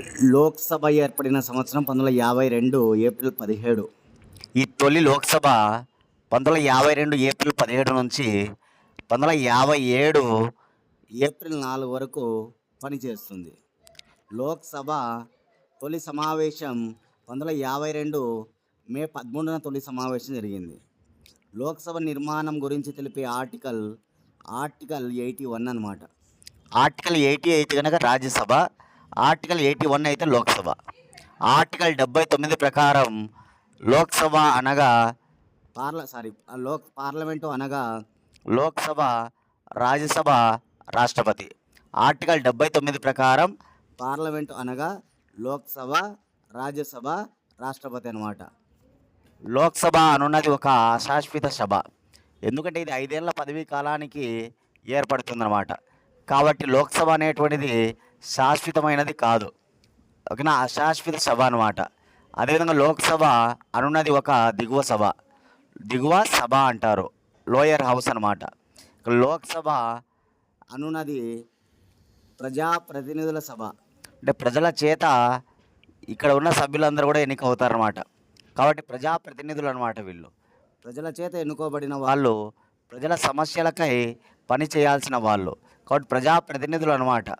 లోక్సభ ఏర్పడిన సంవత్సరం పంతొమ్మిది వందల యాభై రెండు ఏప్రిల్ పదిహేడు. ఈ తొలి లోక్సభ పంతొమ్మిది వందల యాభై రెండు ఏప్రిల్ పదిహేడు నుంచి పంతొమ్మిది వందల యాభై ఏడు ఏప్రిల్ నాలుగు వరకు పనిచేస్తుంది. లోక్సభ తొలి సమావేశం పంతొమ్మిది వందల యాభై రెండు మే పదమూడున తొలి సమావేశం జరిగింది. లోక్సభ నిర్మాణం గురించి తెలిపే ఆర్టికల్ ఆర్టికల్ ఎయిటీ వన్ అనమాట ఆర్టికల్ ఎయిటీ ఎయిట్ కనుక రాజ్యసభ ఆర్టికల్ ఎయిటీ వన్ అయితే లోక్సభ. ఆర్టికల్ డెబ్బై తొమ్మిది ప్రకారం లోక్సభ అనగా పార్ల సారీ లోక్ పార్లమెంటు అనగా లోక్సభ రాజ్యసభ రాష్ట్రపతి. ఆర్టికల్ డెబ్బై తొమ్మిది ప్రకారం పార్లమెంటు అనగా లోక్సభ రాజ్యసభ రాష్ట్రపతి అనమాట లోక్సభ అనున్నది ఒక శాశ్వత సభ. ఎందుకంటే ఇది ఐదేళ్ళ పదవీ కాలానికి ఏర్పడుతుందన్నమాట. కాబట్టి లోక్సభ అనేటువంటిది శాశ్వతమైనది కాదు. ఓకేనా? అశాశ్వత సభ అనమాట అదేవిధంగా లోక్సభ అనున్నది ఒక దిగువ సభ. దిగువ సభ అంటారు. లోయర్ హౌస్ అనమాట లోక్సభ అనున్నది ప్రజాప్రతినిధుల సభ. అంటే ప్రజల చేత ఇక్కడ ఉన్న సభ్యులందరూ కూడా ఎన్నికవుతారనమాట కాబట్టి ప్రజాప్రతినిధులు అనమాట వీళ్ళు. ప్రజల చేత ఎన్నుకోబడిన వాళ్ళు వాళ్ళు ప్రజల సమస్యలకై పని చేయాల్సిన వాళ్ళు. కాబట్టి ప్రజాప్రతినిధులు అనమాట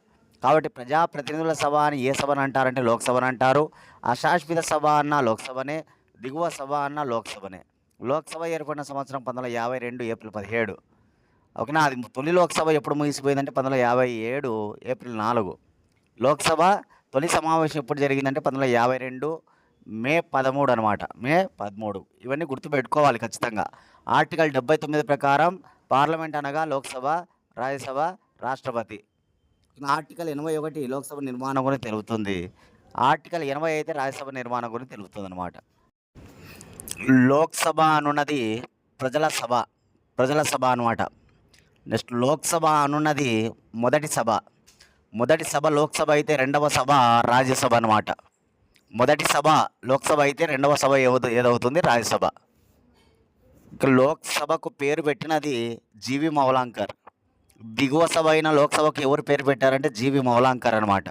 కాబట్టి ప్రజాప్రతినిధుల సభ అని ఏ సభను అంటారంటే లోక్సభను అంటారు. అశాశ్వత సభ అన్న లోక్సభనే దిగువ సభ అన్న లోక్సభనే. లోక్సభ ఏర్పడిన సంవత్సరం పంతొమ్మిది వందల యాభై రెండు ఏప్రిల్ పదిహేడు. ఓకేనా? అది తొలి లోక్సభ ఎప్పుడు ముగిసిపోయిందంటే పంతొమ్మిది వందల యాభై ఏడు ఏప్రిల్ నాలుగు. లోక్సభ తొలి సమావేశం ఎప్పుడు జరిగిందంటే పంతొమ్మిది వందల యాభై రెండు మే పదమూడు అనమాట మే పదమూడు. ఇవన్నీ గుర్తుపెట్టుకోవాలి ఖచ్చితంగా. ఆర్టికల్ డెబ్బై తొమ్మిది ప్రకారం పార్లమెంట్ అనగా లోక్సభ రాజ్యసభ రాష్ట్రపతి. ఆర్టికల్ ఎనభై ఒకటి లోక్సభ నిర్మాణం గురించి తెలుగుతుంది ఆర్టికల్ ఎనభై అయితే రాజ్యసభ నిర్మాణం గురించి తెలుగుతుంది అనమాట లోక్సభ అనున్నది ప్రజల సభ ప్రజల సభ అనమాట నెక్స్ట్ లోక్సభ అనున్నది మొదటి సభ. మొదటి సభ లోక్సభ అయితే రెండవ సభ రాజ్యసభ అనమాట మొదటి సభ లోక్సభ అయితే రెండవ సభ ఏదో ఏదవుతుంది? రాజ్యసభ. ఇక లోక్సభకు పేరు పెట్టినది జీవి మౌలాంకర్. దిగువ సభ అయిన లోక్సభకు ఎవరు పేరు పెట్టారంటే జీవి మౌలాంకర్ అనమాట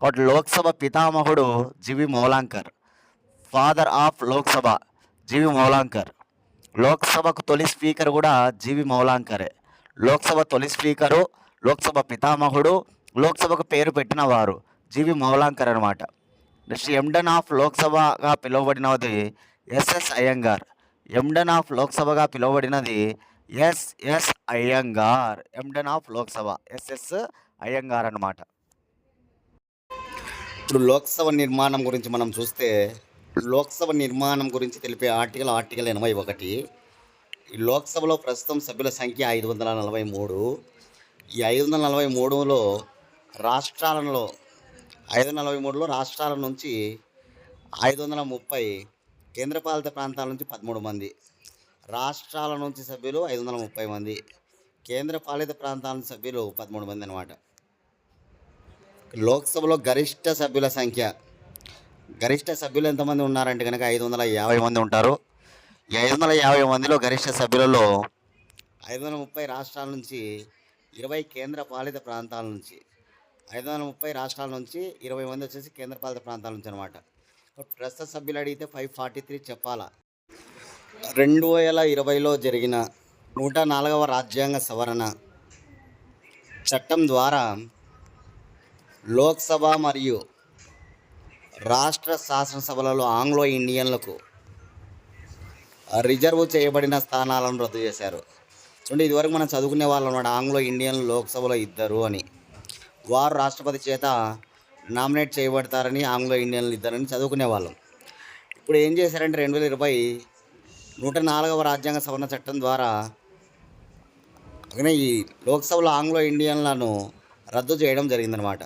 కాబట్టి లోక్సభ పితామహుడు G V Mavalankar father of Lok Sabha G V Mavalankar. లోక్సభకు తొలి స్పీకర్ కూడా జీవి మౌలాంకరే. లోక్సభ తొలి స్పీకరు లోక్సభ పితామహుడు లోక్సభకు పేరు పెట్టిన వారు జీవి మౌలాంకర్ అనమాట నెక్స్ట్ ఎండన్ ఆఫ్ లోక్సభగా పిలువబడినది ఎస్ఎస్ అయ్యంగార్. ఎండన్ ఆఫ్ లోక్సభగా పిలువబడినది SS Ayyangar. ఎండన్ of Lok Sabha. S S Ayyangar అనమాట ఇప్పుడు లోక్సభ నిర్మాణం గురించి మనం చూస్తే లోక్సభ నిర్మాణం గురించి తెలిపే ఆర్టికల్ ఆర్టికల్ ఎనభై ఒకటి. ఈ లోక్సభలో ప్రస్తుతం సభ్యుల సంఖ్య ఐదు వందల నలభై మూడు. ఈ ఐదు వందల నలభై మూడులో రాష్ట్రాలలో ఐదు వందల నలభై మూడులో రాష్ట్రాల నుంచి ఐదు వందల ముప్పై కేంద్రపాలిత ప్రాంతాల నుంచి పదమూడు మంది. రాష్ట్రాల నుంచి సభ్యులు ఐదు వందల ముప్పై మంది కేంద్రపాలిత ప్రాంతాల నుంచి సభ్యులు పదమూడు మంది అనమాట లోక్సభలో గరిష్ట సభ్యుల సంఖ్య గరిష్ట సభ్యులు ఎంతమంది ఉన్నారంటే కనుక ఐదు వందల యాభై మంది ఉంటారు. ఐదు వందల యాభై మందిలో గరిష్ట సభ్యులలో ఐదు వందల ముప్పై రాష్ట్రాల నుంచి ఇరవై కేంద్ర పాలిత ప్రాంతాల నుంచి ఐదు వందల ముప్పై రాష్ట్రాల నుంచి ఇరవై మంది వచ్చేసి కేంద్ర పాలిత ప్రాంతాల నుంచి అనమాట ప్రస్తుత సభ్యులు అడిగితే ఫైవ్ ఫార్టీ త్రీ చెప్పాలా? రెండు వేల ఇరవైలో జరిగిన నూట నాలుగవ రాజ్యాంగ సవరణ చట్టం ద్వారా లోక్సభ మరియు రాష్ట్ర శాసనసభలలో ఆంగ్లో ఇండియన్లకు రిజర్వ్ చేయబడిన స్థానాలను రద్దు చేశారు. చూడండి ఇదివరకు మనం చదువుకునే వాళ్ళు అన్నమాట ఆంగ్లో ఇండియన్ లోక్సభలో ఇద్దరు అని. వారు రాష్ట్రపతి చేత నామినేట్ చేయబడతారని ఆంగ్లో ఇండియన్లు ఇద్దరని చదువుకునే వాళ్ళం. ఇప్పుడు ఏం చేశారంటే రెండు వేల ఇరవై నూట నాలుగవ రాజ్యాంగ సవరణ చట్టం ద్వారా ఈ లోక్సభలో ఆంగ్లో ఇండియన్లను రద్దు చేయడం జరిగిందనమాట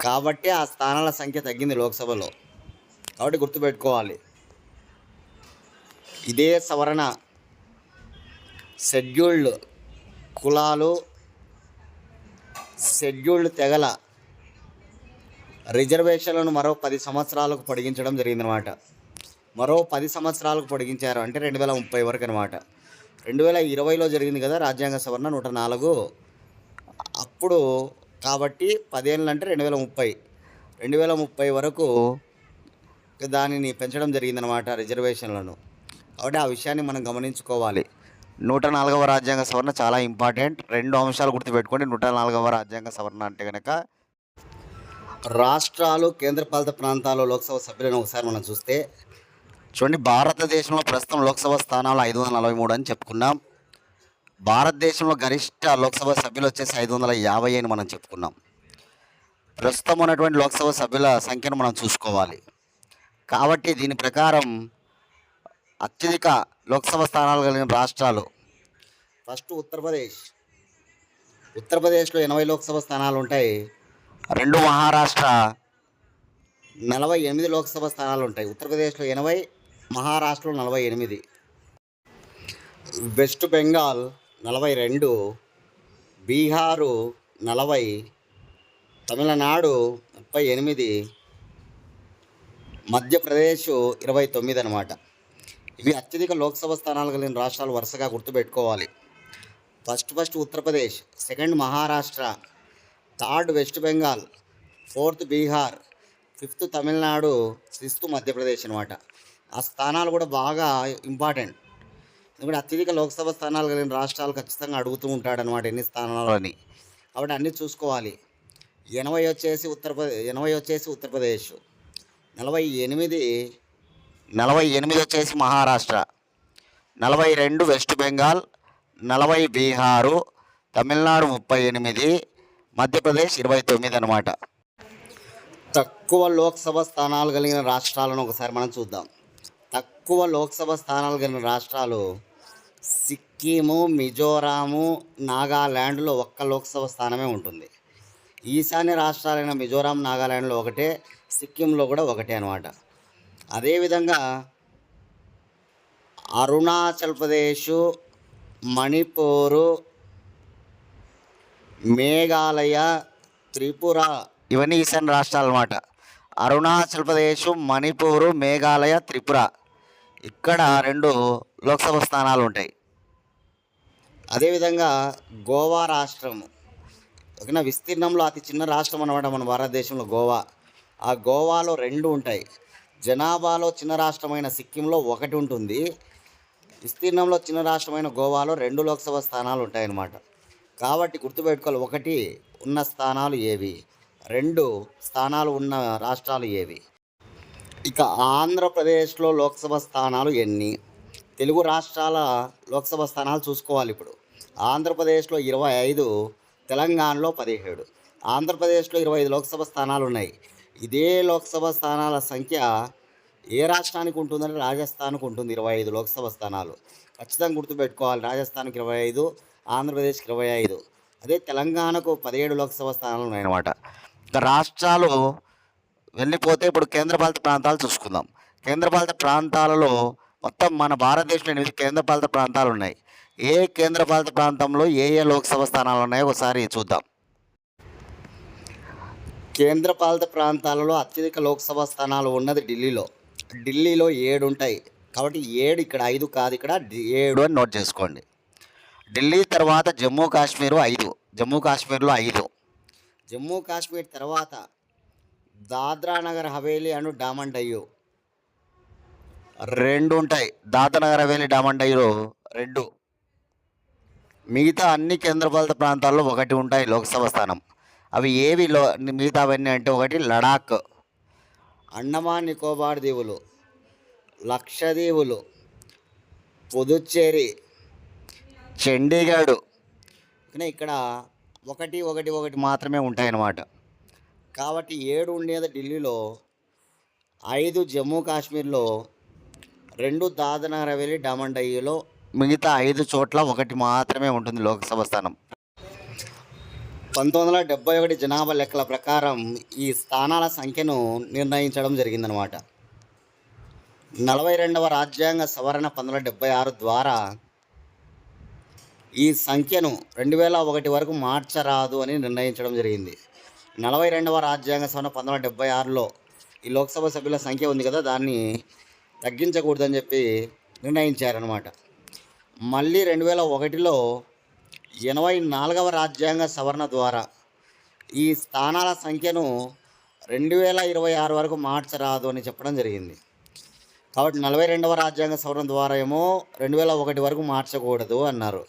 కాబట్టి ఆ స్థానాల సంఖ్య తగ్గింది లోక్సభలో. కాబట్టి గుర్తుపెట్టుకోవాలి. ఇదే సవరణ షెడ్యూల్డ్ కులాలు షెడ్యూల్డ్ తెగల రిజర్వేషన్లను మరో పది సంవత్సరాలకు పొడిగించడం జరిగిందనమాట మరో పది సంవత్సరాలకు పొడిగించారు అంటే రెండు వేల ముప్పై వరకు అనమాట రెండు వేల ఇరవైలో జరిగింది కదా రాజ్యాంగ సవరణ నూట నాలుగు. అప్పుడు కాబట్టి పదేళ్ళు అంటే రెండు వేల ముప్పై. రెండు వేల ముప్పై వరకు దానిని పెంచడం జరిగిందనమాట రిజర్వేషన్లను. కాబట్టి ఆ విషయాన్ని మనం గమనించుకోవాలి. నూట నాలుగవ రాజ్యాంగ సవరణ చాలా ఇంపార్టెంట్. రెండు అంశాలు గుర్తుపెట్టుకోండి. నూట నాలుగవ రాజ్యాంగ సవరణ అంటే కనుక రాష్ట్రాలు కేంద్రపాలిత ప్రాంతాలు లోక్సభ సభ్యులను ఒకసారి మనం చూస్తే చూడండి భారతదేశంలో ప్రస్తుతం లోక్సభ స్థానాలు ఐదు వందల నలభై మూడు అని చెప్పుకున్నాం. భారతదేశంలో గరిష్ట లోక్సభ సభ్యులు వచ్చేసి ఐదు వందల యాభై అని మనం చెప్పుకున్నాం. ప్రస్తుతం ఉన్నటువంటి లోక్సభ సభ్యుల సంఖ్యను మనం చూసుకోవాలి. కాబట్టి దీని ప్రకారం అత్యధిక లోక్సభ స్థానాలు కలిగిన రాష్ట్రాలు ఫస్ట్ ఉత్తరప్రదేశ్. ఉత్తరప్రదేశ్లో ఎనభై లోక్సభ స్థానాలు ఉంటాయి. రెండు మహారాష్ట్ర నలభై ఎనిమిది లోక్సభ స్థానాలు ఉంటాయి. ఉత్తరప్రదేశ్లో ఎనభై మహారాష్ట్రలో నలభై ఎనిమిది. వెస్ట్ బెంగాల్ నలభై రెండు. బీహారు నలభై. తమిళనాడు ముప్పై ఎనిమిది. మధ్యప్రదేశ్ ఇరవై తొమ్మిది అనమాట ఇవి అత్యధిక లోక్సభ స్థానాలు కలిగిన రాష్ట్రాలు వరుసగా గుర్తుపెట్టుకోవాలి. First first Uttar Pradesh second Maharashtra third West Bengal fourth Bihar fifth Tamil Nadu sixth Madhya Pradesh అనమాట ఆ స్థానాలు కూడా బాగా ఇంపార్టెంట్. ఎందుకంటే అత్యధిక లోక్సభ స్థానాలు కలిగిన రాష్ట్రాలు ఖచ్చితంగా అడుగుతూ ఉంటాడు అనమాట ఎన్ని స్థానాలు అని కాబట్టి అన్నీ చూసుకోవాలి. ఎనభై వచ్చేసి ఉత్తరప్రదేశ్ ఎనభై వచ్చేసి ఉత్తరప్రదేశ్. నలభై ఎనిమిది నలభై ఎనిమిది వచ్చేసి మహారాష్ట్ర. నలభై రెండు వెస్ట్ బెంగాల్ నలభై బీహారు తమిళనాడు ముప్పై ఎనిమిది మధ్యప్రదేశ్ ఇరవై తొమ్మిది అనమాట తక్కువ లోక్సభ స్థానాలు కలిగిన రాష్ట్రాలను ఒకసారి మనం చూద్దాం. తక్కువ లోక్సభ స్థానాలు కలిగిన రాష్ట్రాలు సిక్కిము మిజోరాము నాగాల్యాండ్లో ఒక్క లోక్సభ స్థానమే ఉంటుంది. ఈశాన్య రాష్ట్రాలైన మిజోరాం నాగాల్యాండ్లో ఒకటే సిక్కింలో కూడా ఒకటే అనమాట అదేవిధంగా అరుణాచల్ ప్రదేశ్ మణిపూరు మేఘాలయ త్రిపుర ఇవన్నీ ఈశాన్య రాష్ట్రాలు అనమాట అరుణాచల్ ప్రదేశ్ మణిపూరు మేఘాలయ త్రిపుర. ఇక్కడ రెండు లోక్సభ స్థానాలు ఉంటాయి అదేవిధంగా గోవా రాష్ట్రము. ఓకేనా విస్తీర్ణంలో అతి చిన్న రాష్ట్రం అనమాట మన భారతదేశంలో గోవా. ఆ గోవాలో రెండు ఉంటాయి. జనాభాలో చిన్న రాష్ట్రమైన సిక్కింలో ఒకటి ఉంటుంది. విస్తీర్ణంలో చిన్న రాష్ట్రమైన గోవాలో రెండు లోక్సభ స్థానాలు ఉంటాయన్నమాట కాబట్టి గుర్తుపెట్టుకోవాలి ఒకటి ఉన్న స్థానాలు ఏవి? రెండు స్థానాలు ఉన్న రాష్ట్రాలు ఏవి? ఇక ఆంధ్రప్రదేశ్లో లోక్సభ స్థానాలు ఎన్ని? తెలుగు రాష్ట్రాల లోక్సభ స్థానాలు చూసుకోవాలి ఇప్పుడు. ఆంధ్రప్రదేశ్లో ఇరవై ఐదు తెలంగాణలో పదిహేడు. ఆంధ్రప్రదేశ్లో ఇరవై ఐదు లోక్సభ స్థానాలు ఉన్నాయి. ఇదే లోక్సభ స్థానాల సంఖ్య ఏ రాష్ట్రానికి ఉంటుందంటే రాజస్థాన్కు ఉంటుంది ఇరవై ఐదు లోక్సభ స్థానాలు. ఖచ్చితంగా గుర్తుపెట్టుకోవాలి రాజస్థాన్కి ఇరవై ఐదు ఆంధ్రప్రదేశ్కి ఇరవై ఐదు. అదే తెలంగాణకు పదిహేడు లోక్సభ స్థానాలు ఉన్నాయన్నమాట. ఇక రాష్ట్రాలు వెళ్ళిపోతే ఇప్పుడు కేంద్రపాలిత ప్రాంతాలు చూసుకుందాం. కేంద్రపాలిత ప్రాంతాలలో మొత్తం మన భారతదేశంలో ఎనిమిది కేంద్రపాలిత ప్రాంతాలు ఉన్నాయి. ఏ కేంద్రపాలిత ప్రాంతంలో ఏ ఏ లోక్సభ స్థానాలు ఉన్నాయో ఒకసారి చూద్దాం. కేంద్రపాలిత ప్రాంతాలలో అత్యధిక లోక్సభ స్థానాలు ఉన్నది ఢిల్లీలో. ఢిల్లీలో ఏడు ఉంటాయి. కాబట్టి ఏడు ఇక్కడ ఐదు కాదు ఇక్కడ ఏడు ఏడు అని నోట్ చేసుకోండి. ఢిల్లీ తర్వాత జమ్మూ కాశ్మీర్ ఐదు. జమ్మూ కాశ్మీర్లో ఐదు. జమ్మూ కాశ్మీర్ తర్వాత దాద్రా నగర్ హవేలీ అండ్ డామండ్ డయ్యూ రెండు ఉంటాయి. దాదానగర్ హవేలీ డామండ్ డైలో రెండు. మిగతా అన్ని కేంద్రపాలిత ప్రాంతాల్లో ఒకటి ఉంటాయి లోక్సభ స్థానం. అవి ఏవి లో మిగతా అవన్నీ అంటే ఒకటి లడాక్. అండమాన్ నికోబార్ దీవులు లక్షదీవులు పుదుచ్చేరి చండీగఢ్. ఇక్కడ ఒకటి ఒకటి ఒకటి మాత్రమే ఉంటాయన్నమాట. కాబట్టి ఏడు ఉండేది ఢిల్లీలో ఐదు జమ్మూ కాశ్మీర్లో రెండు దాదనగర్ హవేలీ మిగతా ఐదు చోట్ల ఒకటి మాత్రమే ఉంటుంది లోక్సభ స్థానం. పంతొమ్మిది వందల డెబ్బై ఒకటి జనాభా లెక్కల ప్రకారం ఈ స్థానాల సంఖ్యను నిర్ణయించడం జరిగిందనమాట నలభై రెండవ రాజ్యాంగ సవరణ పంతొమ్మిది వందల డెబ్బై ఆరు ద్వారా ఈ సంఖ్యను రెండు వేల ఒకటి వరకు మార్చరాదు అని నిర్ణయించడం జరిగింది. నలభై రెండవ రాజ్యాంగ సవరణ పంతొమ్మిది వందల డెబ్బై ఆరులో ఈ లోక్సభ సభ్యుల సంఖ్య ఉంది కదా దాన్ని తగ్గించకూడదని చెప్పి నిర్ణయించారనమాట మళ్ళీ రెండు వేల ఒకటిలో ఎనభై నాలుగవ రాజ్యాంగ సవరణ ద్వారా ఈ స్థానాల సంఖ్యను రెండు వేల ఇరవై ఆరు వరకు మార్చరాదు అని చెప్పడం జరిగింది. కాబట్టి నలభై రెండవ రాజ్యాంగ సవరణ ద్వారా ఏమో రెండు వేల ఒకటి వరకు మార్చకూడదు అన్నారు.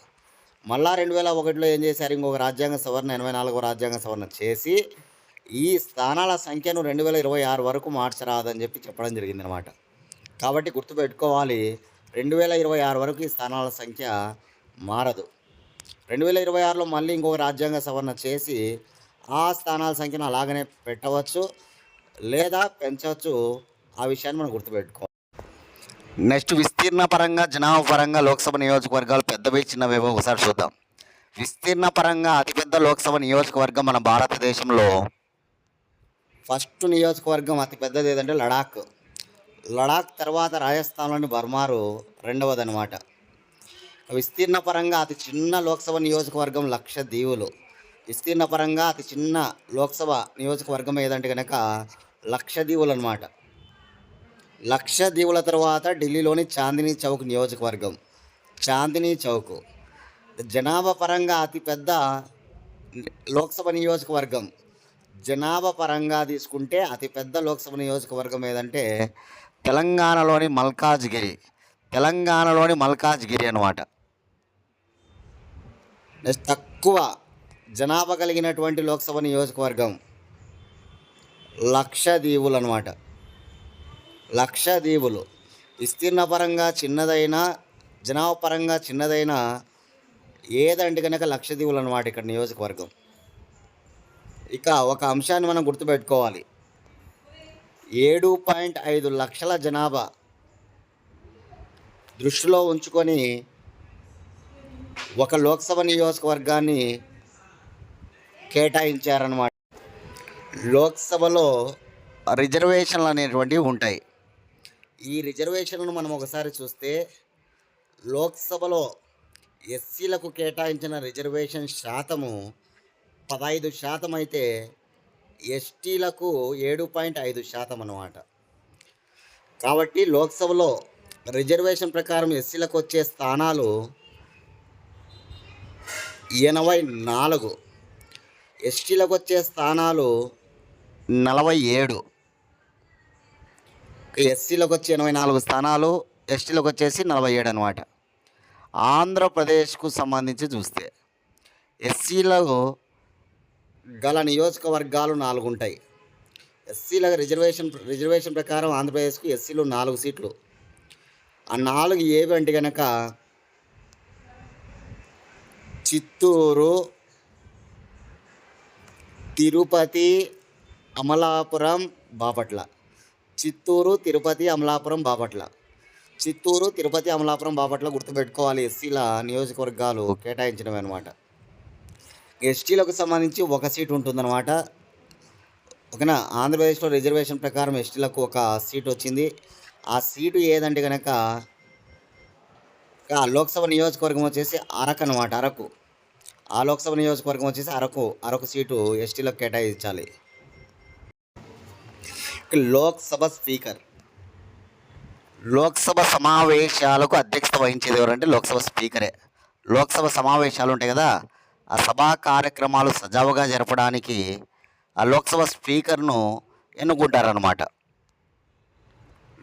మళ్ళా రెండు వేల ఒకటిలో ఏం చేశారు? ఇంకొక రాజ్యాంగ సవరణ ఎనభై నాలుగో రాజ్యాంగ సవరణ చేసి ఈ స్థానాల సంఖ్యను రెండు వేల ఇరవై ఆరు వరకు మార్చరాదని చెప్పి చెప్పడం జరిగింది అనమాట కాబట్టి గుర్తుపెట్టుకోవాలి రెండు వేల ఇరవై ఆరు వరకు ఈ స్థానాల సంఖ్య మారదు. రెండు వేల ఇరవై ఆరులో మళ్ళీ ఇంకొక రాజ్యాంగ సవరణ చేసి ఆ స్థానాల సంఖ్యను అలాగనే పెట్టవచ్చు లేదా పెంచవచ్చు. ఆ విషయాన్ని మనం గుర్తుపెట్టుకోవాలి నెక్స్ట్ విస్తీర్ణ పరంగా జనాభా పరంగా లోక్సభ నియోజకవర్గాలు పెద్దవి చిన్నవేవో ఒకసారి చూద్దాం. విస్తీర్ణ పరంగా అతిపెద్ద లోక్సభ నియోజకవర్గం మన భారతదేశంలో ఫస్ట్ నియోజకవర్గం అతిపెద్దది ఏదంటే లడాక్. లడాక్ తర్వాత రాజస్థాన్లోని బర్మారు రెండవది అనమాట విస్తీర్ణ పరంగా అతి చిన్న లోక్సభ నియోజకవర్గం లక్షద్వీపులు విస్తీర్ణ పరంగా అతి చిన్న లోక్సభ నియోజకవర్గం ఏదంటే కనుక లక్షద్వీపులు అనమాట లక్ష దీవుల తర్వాత ఢిల్లీలోని చాందినీ చౌక్ నియోజకవర్గం. చాందినీ చౌక్. జనాభా పరంగా అతిపెద్ద లోక్సభ నియోజకవర్గం. జనాభా పరంగా తీసుకుంటే అతిపెద్ద లోక్సభ నియోజకవర్గం ఏదంటే తెలంగాణలోని మల్కాజ్గిరి. తెలంగాణలోని మల్కాజ్గిరి అనమాట నెక్స్ట్ తక్కువ జనాభా కలిగినటువంటి లోక్సభ నియోజకవర్గం లక్షద్వీపులు అనమాట లక్షద్వీపులు. విస్తీర్ణపరంగా చిన్నదైన జనాభా పరంగా చిన్నదైన ఏదంటే కనుక లక్షద్వీపులు అనమాట ఇక్కడ నియోజకవర్గం. ఇక ఒక అంశాన్ని మనం గుర్తుపెట్టుకోవాలి. ఏడు పాయింట్ ఐదు లక్షల జనాభా దృష్టిలో ఉంచుకొని ఒక లోక్సభ నియోజకవర్గాన్ని కేటాయించారన్నమాట. లోక్సభలో రిజర్వేషన్లు అనేటువంటివి ఉంటాయి. ఈ రిజర్వేషన్ను మనం ఒకసారి చూస్తే లోక్సభలో ఎస్సీలకు కేటాయించిన రిజర్వేషన్ శాతము పదహైదు శాతం అయితే ఎస్టీలకు ఏడు పాయింట్ ఐదు శాతం అన్నమాట కాబట్టి లోక్సభలో రిజర్వేషన్ ప్రకారం ఎస్సీలకు వచ్చే స్థానాలు ఎనభై నాలుగు ఎస్టీలకు వచ్చే స్థానాలు నలభై ఏడు. ఎస్సీలకు వచ్చి ఎనభై నాలుగు స్థానాలు ఎస్టీలకు వచ్చేసి నలభై ఏడు అనమాట ఆంధ్రప్రదేశ్కు సంబంధించి చూస్తే ఎస్సీలకు గల నియోజకవర్గాలు నాలుగు ఉంటాయి ఎస్సీల రిజర్వేషన్ రిజర్వేషన్ ప్రకారం ఆంధ్రప్రదేశ్కు ఎస్సీలు నాలుగు సీట్లు. ఆ నాలుగు ఏవి అంటే కనుక చిత్తూరు తిరుపతి అమలాపురం బాపట్ల. చిత్తూరు తిరుపతి అమలాపురం బాపట్ల. చిత్తూరు తిరుపతి అమలాపురం బాపట్ల గుర్తుపెట్టుకోవాలి. ఎస్సీల నియోజకవర్గాలు కేటాయించడం అనమాట ఎస్టీలకు సంబంధించి ఒక సీట్ ఉంటుందన్నమాట. ఓకేనా? ఆంధ్రప్రదేశ్లో రిజర్వేషన్ ప్రకారం ఎస్టీలకు ఒక సీట్ వచ్చింది. ఆ సీటు ఏదంటే కనుక లోక్సభ నియోజకవర్గం వచ్చేసి అరకు అనమాట అరకు. ఆ లోక్సభ నియోజకవర్గం వచ్చేసి అరకు. అరకు సీటు ఎస్టీలకు కేటాయించాలి. లోక్సభ స్పీకర్. లోక్సభ సమావేశాలకు అధ్యక్షత వహించేది ఎవరంటే లోక్సభ స్పీకరే. లోక్సభ సమావేశాలు ఉంటాయి కదా ఆ సభా కార్యక్రమాలు సజావుగా జరపడానికి ఆ లోక్సభ స్పీకర్ను ఎన్నుకుంటారనమాట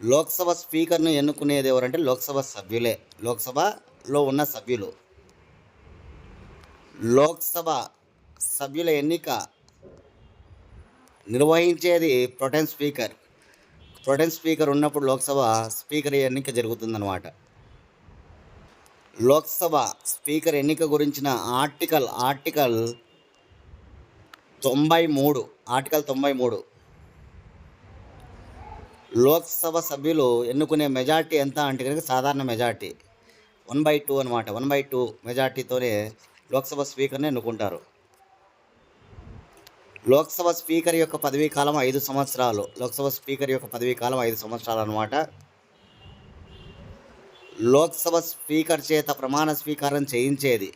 లోక్సభ స్పీకర్ను ఎన్నుకునేది ఎవరంటే లోక్సభ సభ్యులే. లోక్సభలో ఉన్న సభ్యులు. లోక్సభ సభ్యుల ఎన్నిక నిర్వహించేది ప్రొటెన్ స్పీకర్. ప్రొటెన్ స్పీకర్ ఉన్నప్పుడు లోక్సభ స్పీకర్ ఎన్నిక జరుగుతుందన్నమాట. లోక్సభ స్పీకర్ ఎన్నిక గురించిన ఆర్టికల్ ఆర్టికల్ తొంభై మూడు ఆర్టికల్ తొంభై మూడు. లోక్సభ సభ్యులు ఎన్నుకునే మెజార్టీ ఎంత అంటే కనుక సాధారణ మెజార్టీ. వన్ బై టూ అనమాట వన్ బై టూ మెజార్టీతోనే లోక్సభ స్పీకర్ని ఎన్నుకుంటారు. లోక్సభ స్పీకర్ యొక్క పదవీ కాలం ఐదు సంవత్సరాలు. లోక్సభ స్పీకర్ యొక్క పదవీ కాలం ఐదు సంవత్సరాలు అనమాట లోక్సభ స్పీకర్ చేత ప్రమాణ స్వీకారం చేయించేది.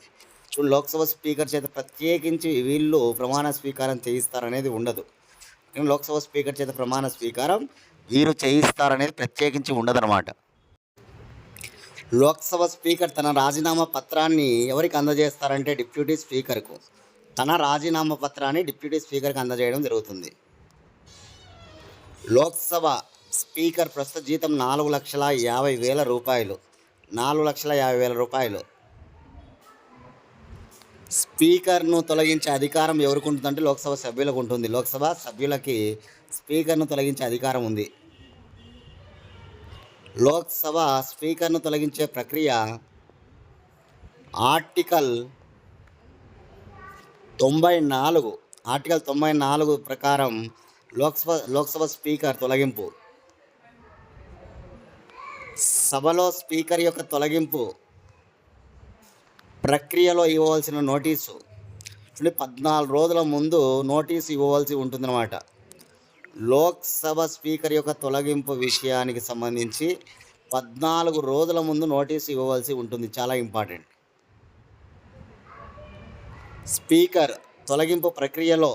చూడు లోక్సభ స్పీకర్ చేత ప్రత్యేకించి వీళ్ళు ప్రమాణ స్వీకారం చేయిస్తారనేది ఉండదు. లోక్సభ స్పీకర్ చేత ప్రమాణ స్వీకారం వీరు చేయిస్తారనేది ప్రత్యేకించి ఉండదన్నమాట. లోక్సభ స్పీకర్ తన రాజీనామా పత్రాన్ని ఎవరికి అందజేస్తారంటే డిప్యూటీ స్పీకర్కు. తన రాజీనామా పత్రాన్ని డిప్యూటీ స్పీకర్కి అందజేయడం జరుగుతుంది. లోక్సభ స్పీకర్ ప్రస్తుత జీతం నాలుగు లక్షల యాభై వేల రూపాయలు. నాలుగు లక్షల యాభై వేల రూపాయలు. స్పీకర్ను తొలగించే అధికారం ఎవరికి ఉంటుందంటే లోక్సభ సభ్యులకు ఉంటుంది. లోక్సభ సభ్యులకి స్పీకర్ను తొలగించే అధికారం ఉంది. లోక్సభ స్పీకర్ను తొలగించే ప్రక్రియ ఆర్టికల్ తొంభై నాలుగు ఆర్టికల్ తొంభై నాలుగు ప్రకారం లోక్సభ లోక్సభ స్పీకర్ తొలగింపు. సభలో స్పీకర్ యొక్క తొలగింపు ప్రక్రియలో ఇవ్వవలసిన నోటీసు. చూడండి పద్నాలుగు రోజుల ముందు నోటీసు ఇవ్వవలసి ఉంటుందన్నమాట. లోక్సభ స్పీకర్ యొక్క తొలగింపు విషయానికి సంబంధించి పద్నాలుగు రోజుల ముందు నోటీసు ఇవ్వవలసి ఉంటుంది. చాలా ఇంపార్టెంట్. స్పీకర్ తొలగింపు ప్రక్రియలో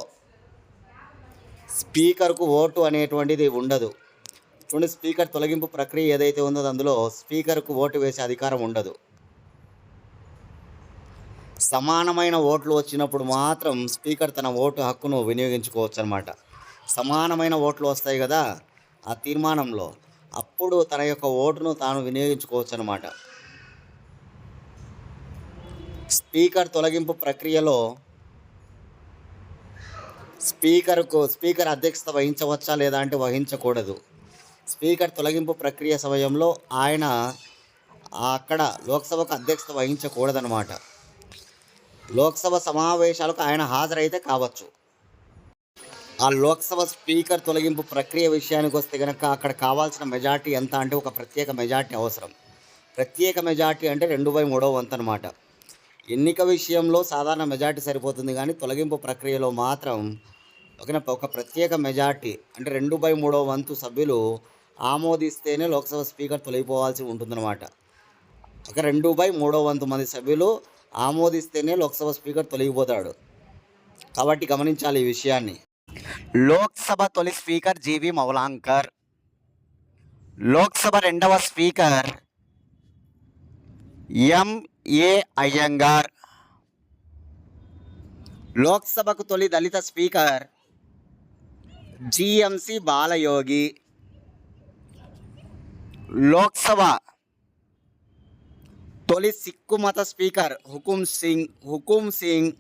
స్పీకర్కు ఓటు అనేటువంటిది ఉండదు. చూడండి స్పీకర్ తొలగింపు ప్రక్రియ ఏదైతే ఉందో అందులో స్పీకర్కు ఓటు వేసే అధికారం ఉండదు. సమానమైన ఓట్లు వచ్చినప్పుడు మాత్రం స్పీకర్ తన ఓటు హక్కును వినియోగించుకోవచ్చు అనమాట సమానమైన ఓట్లు వస్తాయి కదా ఆ తీర్మానంలో. అప్పుడు తన యొక్క ఓటును తాను వినియోగించుకోవచ్చు అనమాట స్పీకర్ తొలగింపు ప్రక్రియలో స్పీకర్కు స్పీకర్ అధ్యక్షత వహించవచ్చా లేదా అంటే వహించకూడదు. స్పీకర్ తొలగింపు ప్రక్రియ సమయంలో ఆయన అక్కడ లోక్సభకు అధ్యక్షత వహించకూడదనమాట లోక్సభ సమావేశాలకు ఆయన హాజరైతే కావచ్చు. ఆ లోక్సభ స్పీకర్ తొలగింపు ప్రక్రియ విషయానికి వస్తే కనుక అక్కడ కావాల్సిన మెజార్టీ ఎంత అంటే ఒక ప్రత్యేక మెజార్టీ అవసరం. ప్రత్యేక మెజార్టీ అంటే రెండు బై మూడో వంతు అనమాట ఎన్నిక విషయంలో సాధారణ మెజార్టీ సరిపోతుంది కానీ తొలగింపు ప్రక్రియలో మాత్రం ఒక ఒక ప్రత్యేక మెజార్టీ అంటే రెండు బై మూడో వంతు సభ్యులు ఆమోదిస్తేనే లోక్సభ స్పీకర్ తొలగిపోవాల్సి ఉంటుందన్నమాట. ఒక రెండు బై మూడో వంతు మంది సభ్యులు ఆమోదిస్తేనే లోక్సభ స్పీకర్ తొలగిపోతాడు. కాబట్టి గమనించాలి ఈ విషయాన్ని. లోక్సభ తొలి స్పీకర్ జీవి మౌలాంకర్. లోక్సభ రెండవ స్పీకర్ ఎం ఏ అయ్యంగార్? లోక్సభకు తొలి దళిత speaker G M C Balayogi. Lok Sabha తొలి సిక్కు మత స్పీకర్ హుకుం సింగ్ హుకుం సింగ్.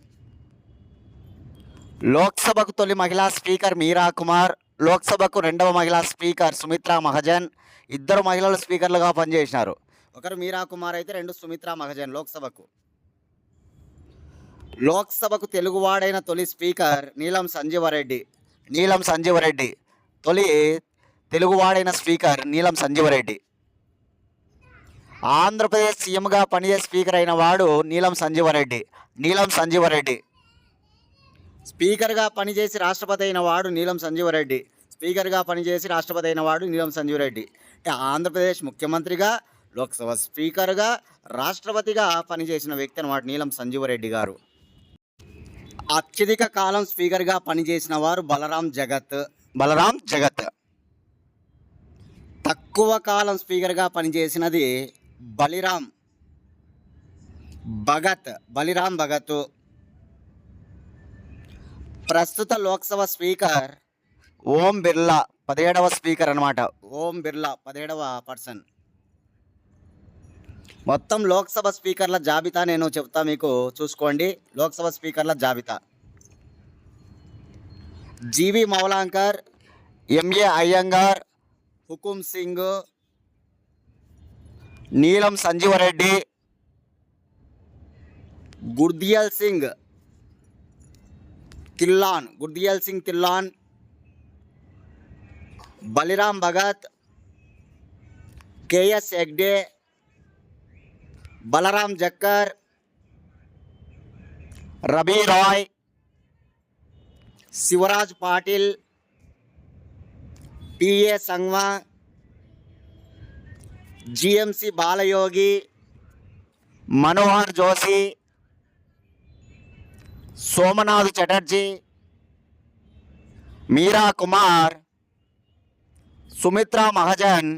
లోక్సభకు తొలి మహిళా స్పీకర్ మీరా కుమార్. లోక్సభకు రెండవ మహిళా స్పీకర్ సుమిత్రా మహాజన్. ఇద్దరు మహిళలు స్పీకర్లుగా పనిచేసినారు. ఒకరు మీరా కుమార్ అయితే రెండు సుమిత్రా మహజన్ లోక్సభకు. లోక్సభకు తెలుగువాడైన తొలి స్పీకర్ నీలం సంజీవరెడ్డి. నీలం సంజీవరెడ్డి. తొలి తెలుగువాడైన స్పీకర్ నీలం సంజీవరెడ్డి. ఆంధ్రప్రదేశ్ సీఎంగా పనిచేసే స్పీకర్ అయిన వాడు నీలం సంజీవరెడ్డి. నీలం సంజీవరెడ్డి. స్పీకర్గా పనిచేసి రాష్ట్రపతి అయిన వాడు నీలం సంజీవరెడ్డి. స్పీకర్గా పనిచేసి రాష్ట్రపతి అయిన వాడు నీలం సంజీవరెడ్డి. ఆంధ్రప్రదేశ్ ముఖ్యమంత్రిగా లోక్సభ స్పీకర్గా రాష్ట్రపతిగా పనిచేసిన వ్యక్తి అనమాట నీలం సంజీవరెడ్డి గారు. అత్యధిక కాలం స్పీకర్గా పనిచేసిన వారు బలరాం జగత్. బలరాం జగత్. తక్కువ కాలం స్పీకర్గా పనిచేసినది బలిరాం. భగత్ బలిరాం భగత్. ప్రస్తుత లోక్సభ స్పీకర్ ఓం బిర్లా పదిహేడవ స్పీకర్ అన్నమాట. ఓం బిర్లా పదిహేడవ పర్సన్. మొత్తం లోక్సభ స్పీకర్ల జాబితా నేను చెప్తా మీకు. చూసుకోండి. లోక్సభ స్పీకర్ల జాబితా. G V Mavalankar M A Ayyangar Hukam Singh Neelam Sanjiva Reddy Gurdial Singh Dhillon Gurdial Singh Dhillon Baliram Bhagat K S Hegde Balram Jakhar Rabi Ray Shivraj Patil P A Sangma G M C Balayogi Manohar Joshi Somnath Chatterjee Meira Kumar Sumitra Mahajan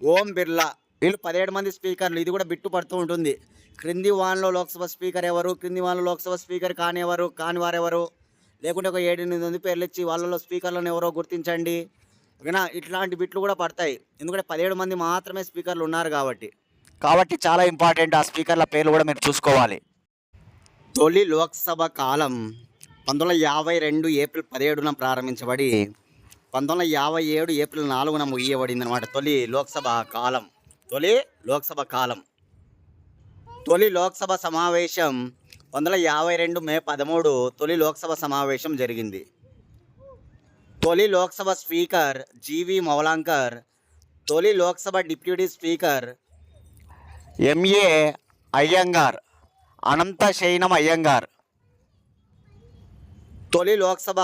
Om Birla. వీళ్ళు పదిహేడు మంది స్పీకర్లు. ఇది కూడా bit పడుతూ ఉంటుంది. క్రింది వాన్లో Lok Sabha speaker ఎవరు? క్రింది వాన్లో లోక్సభ స్పీకర్ కాని కాని వారెవరు లేకుంటే ఒక ఏడెనిమిది మంది పేర్లు ఇచ్చి వాళ్ళలో స్పీకర్లను ఎవరో గుర్తించండి. ఓకేనా? ఇట్లాంటి బిట్లు కూడా పడతాయి. ఎందుకంటే పదిహేడు మంది మాత్రమే స్పీకర్లు ఉన్నారు కాబట్టి. కాబట్టి చాలా ఇంపార్టెంట్ ఆ స్పీకర్ల పేర్లు కూడా మీరు చూసుకోవాలి. తొలి లోక్సభ కాలం పంతొమ్మిది వందల యాభై రెండు ఏప్రిల్ పదిహేడున ప్రారంభించబడి పంతొమ్మిది వందల యాభై ఏడు ఏప్రిల్ నాలుగున ముగియబడింది అనమాట తొలి లోక్సభ కాలం. తొలి లోక్సభ కాలం. తొలి లోక్సభ సమావేశం వందల యాభై రెండు మే పదమూడు తొలి లోక్సభ సమావేశం జరిగింది. తొలి లోక్సభ స్పీకర్ జీవి మౌలాంకర్ తొలి Lok Sabha deputy speaker M A Ayyangar Ananthasayanam Ayyangar. తొలి లోక్సభ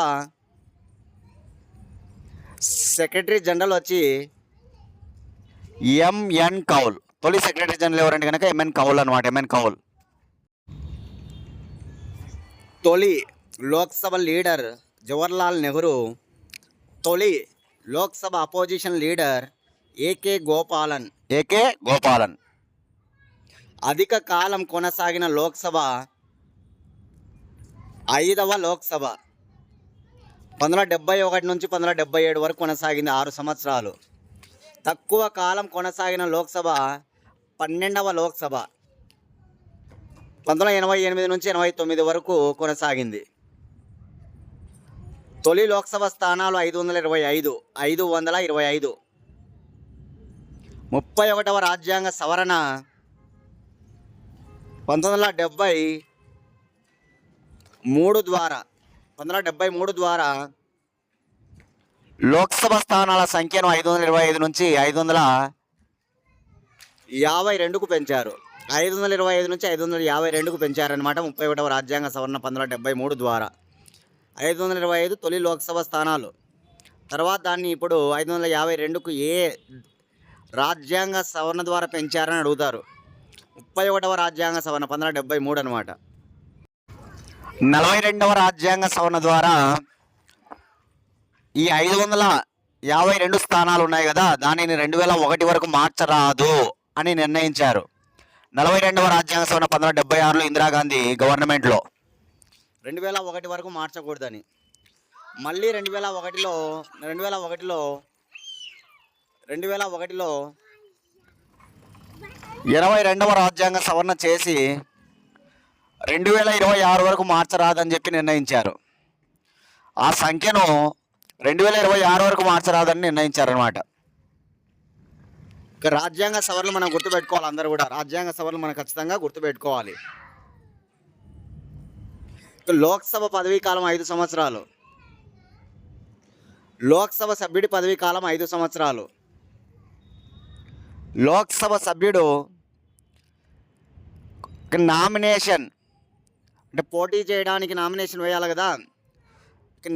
సెక్రటరీ జనరల్ వచ్చి ఎంఎన్ కౌల్. తొలి సెక్రటరీ జనరల్ ఎవరంటే కనుక ఎంఎన్ కౌల్ అనమాట ఎంఎన్ కౌల్. తొలి లోక్సభ లీడర్ జవహర్లాల్ నెహ్రూ తొలి Lok Sabha opposition leader A K Gopalan. A K Gopalan. అధిక కాలం కొనసాగిన లోక్సభ ఐదవ లోక్సభ. పంతొమ్మిది వందల డెబ్బై ఒకటి నుంచి పంతొమ్మిది వందల డెబ్బై ఏడు వరకు కొనసాగింది ఆరు సంవత్సరాలు. తక్కువ కాలం కొనసాగిన లోక్సభ పన్నెండవ లోక్సభ. పంతొమ్మిది ఎనభై ఎనిమిది నుంచి ఎనభై తొమ్మిది వరకు కొనసాగింది. తొలి లోక్సభ స్థానాలు ఐదు వందల ఇరవై ఐదు ఐదు వందల ఇరవై ఐదు. ముప్పై ఒకటవ రాజ్యాంగ సవరణ పంతొమ్మిది వందల డెబ్బై మూడు ద్వారా పంతొమ్మిది వందల డెబ్భై మూడు ద్వారా లోక్సభ స్థానాల సంఖ్యను ఐదు వందల ఇరవై ఐదు నుంచి ఐదు వందల యాభై రెండుకు పెంచారు. ఐదు వందల ఇరవై ఐదు నుంచి ఐదు వందల యాభై రెండుకు పెంచారనమాట ముప్పై ఒకటవ రాజ్యాంగ సవరణ పంతొమ్మిది వందల డెబ్బై మూడు ద్వారా. ఐదు వందల ఇరవై ఐదు తొలి లోక్సభ స్థానాలు. తర్వాత దాన్ని ఇప్పుడు ఐదు వందల యాభై రెండుకు ఏ రాజ్యాంగ సవరణ ద్వారా పెంచారని అడుగుతారు. ముప్పై ఒకటవ రాజ్యాంగ సవరణ పంతొమ్మిది వందల డెబ్బై మూడు అనమాట నలభై రెండవ రాజ్యాంగ సవరణ ద్వారా ఈ ఐదు వందల యాభై రెండు స్థానాలు ఉన్నాయి కదా దానిని రెండు వేల ఒకటి వరకు మార్చరాదు అని నిర్ణయించారు. నలభై రెండవ రాజ్యాంగ సవరణ పంతొమ్మిది వందల డెబ్బై ఆరులో ఇందిరాగాంధీ గవర్నమెంట్లో. రెండు వేల ఒకటి వరకు మార్చకూడదని. మళ్ళీ రెండు వేల ఒకటిలో రెండు వేల ఒకటిలో రెండు వేల ఒకటిలో ఇరవై రెండవ రాజ్యాంగ సవరణ చేసి రెండు వేల ఇరవై ఆరు వరకు మార్చరాదని చెప్పి నిర్ణయించారు. ఆ సంఖ్యను రెండు వేల ఇరవై ఆరు వరకు మార్చరాదని నిర్ణయించారనమాట ఇక రాజ్యాంగ సవరణలు మనం గుర్తుపెట్టుకోవాలి అందరూ కూడా. రాజ్యాంగ సవరణలు మనం ఖచ్చితంగా గుర్తుపెట్టుకోవాలి. లోక్సభ పదవీ కాలం ఐదు సంవత్సరాలు. లోక్సభ సభ్యుడి పదవీ కాలం ఐదు సంవత్సరాలు. లోక్సభ సభ్యుడు నామినేషన్ అంటే పోటీ చేయడానికి నామినేషన్ వేయాలి కదా.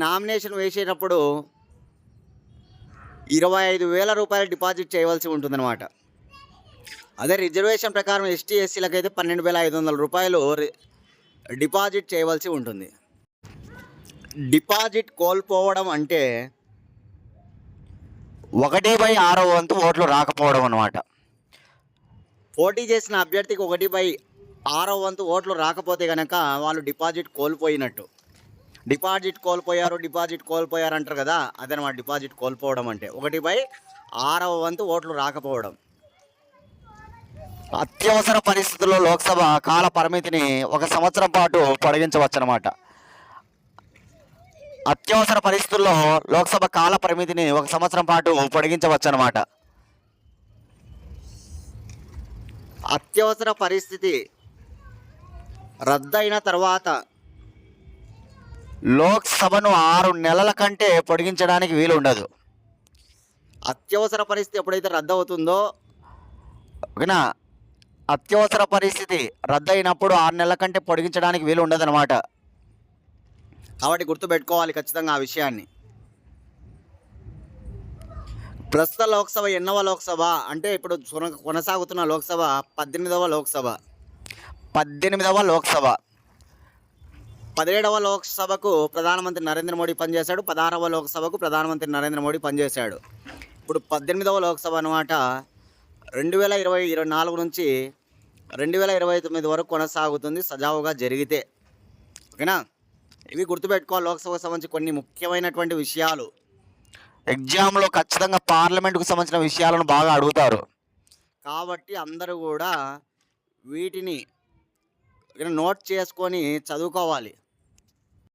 నామినేషన్ వేసేటప్పుడు ఇరవై ఐదు వేల రూపాయలు డిపాజిట్ చేయవలసి ఉంటుందన్నమాట. అదే రిజర్వేషన్ ప్రకారం ఎస్టీ ఎస్సీలకు అయితే పన్నెండు వేల ఐదు వందల రూపాయలు డిపాజిట్ చేయవలసి ఉంటుంది. డిపాజిట్ కోల్పోవడం అంటే ఒకటి బై ఆరో వంతు ఓట్లు రాకపోవడం అనమాట పోటీ చేసిన అభ్యర్థికి ఒకటి బై ఆరో వంతు ఓట్లు రాకపోతే కనుక వాళ్ళు డిపాజిట్ కోల్పోయినట్టు. డిపాజిట్ కోల్పోయారు డిపాజిట్ కోల్పోయారు అంటారు కదా అదనమాట డిపాజిట్ కోల్పోవడం అంటే. ఒకటిపై ఆరవ వంతు ఓట్లు రాకపోవడం. అత్యవసర పరిస్థితుల్లో లోక్సభ కాల పరిమితిని ఒక సంవత్సరం పాటు పొడిగించవచ్చనమాట. అత్యవసర పరిస్థితుల్లో లోక్సభ కాల పరిమితిని ఒక సంవత్సరం పాటు పొడిగించవచ్చనమాట. అత్యవసర పరిస్థితి రద్దయిన తర్వాత లోక్సభను ఆరు నెలల కంటే పొడిగించడానికి వీలు ఉండదు అత్యవసర పరిస్థితి ఎప్పుడైతే రద్దు అవుతుందో ఓకేనా? అత్యవసర పరిస్థితి రద్దయినప్పుడు ఆరు నెలల కంటే పొడిగించడానికి వీలు ఉండదు అనమాట కాబట్టి గుర్తుపెట్టుకోవాలి ఖచ్చితంగా ఆ విషయాన్ని. ప్రస్తుత లోక్సభ ఎన్నవ లోక్సభ? అంటే ఇప్పుడు కొన- కొనసాగుతున్న లోక్సభ పద్దెనిమిదవ లోక్సభ. పద్దెనిమిదవ లోక్సభ. పదిహేడవ లోక్సభకు ప్రధానమంత్రి నరేంద్ర మోడీ పనిచేశాడు. పదహారవ లోక్సభకు ప్రధానమంత్రి నరేంద్ర మోడీ పనిచేశాడు. ఇప్పుడు పద్దెనిమిదవ లోక్సభ అనమాట రెండు వేల ఇరవై ఇరవై నాలుగు నుంచి రెండు వేల ఇరవై తొమ్మిది వరకు కొనసాగుతుంది. సజావుగా జరిగితే. ఓకేనా? ఇవి గుర్తుపెట్టుకోవాలి లోక్సభకు సంబంధించి కొన్ని ముఖ్యమైనటువంటి విషయాలు. ఎగ్జామ్లో ఖచ్చితంగా పార్లమెంట్కు సంబంధించిన విషయాలను బాగా అడుగుతారు. కాబట్టి అందరూ కూడా వీటిని నోట్ చేసుకొని చదువుకోవాలి.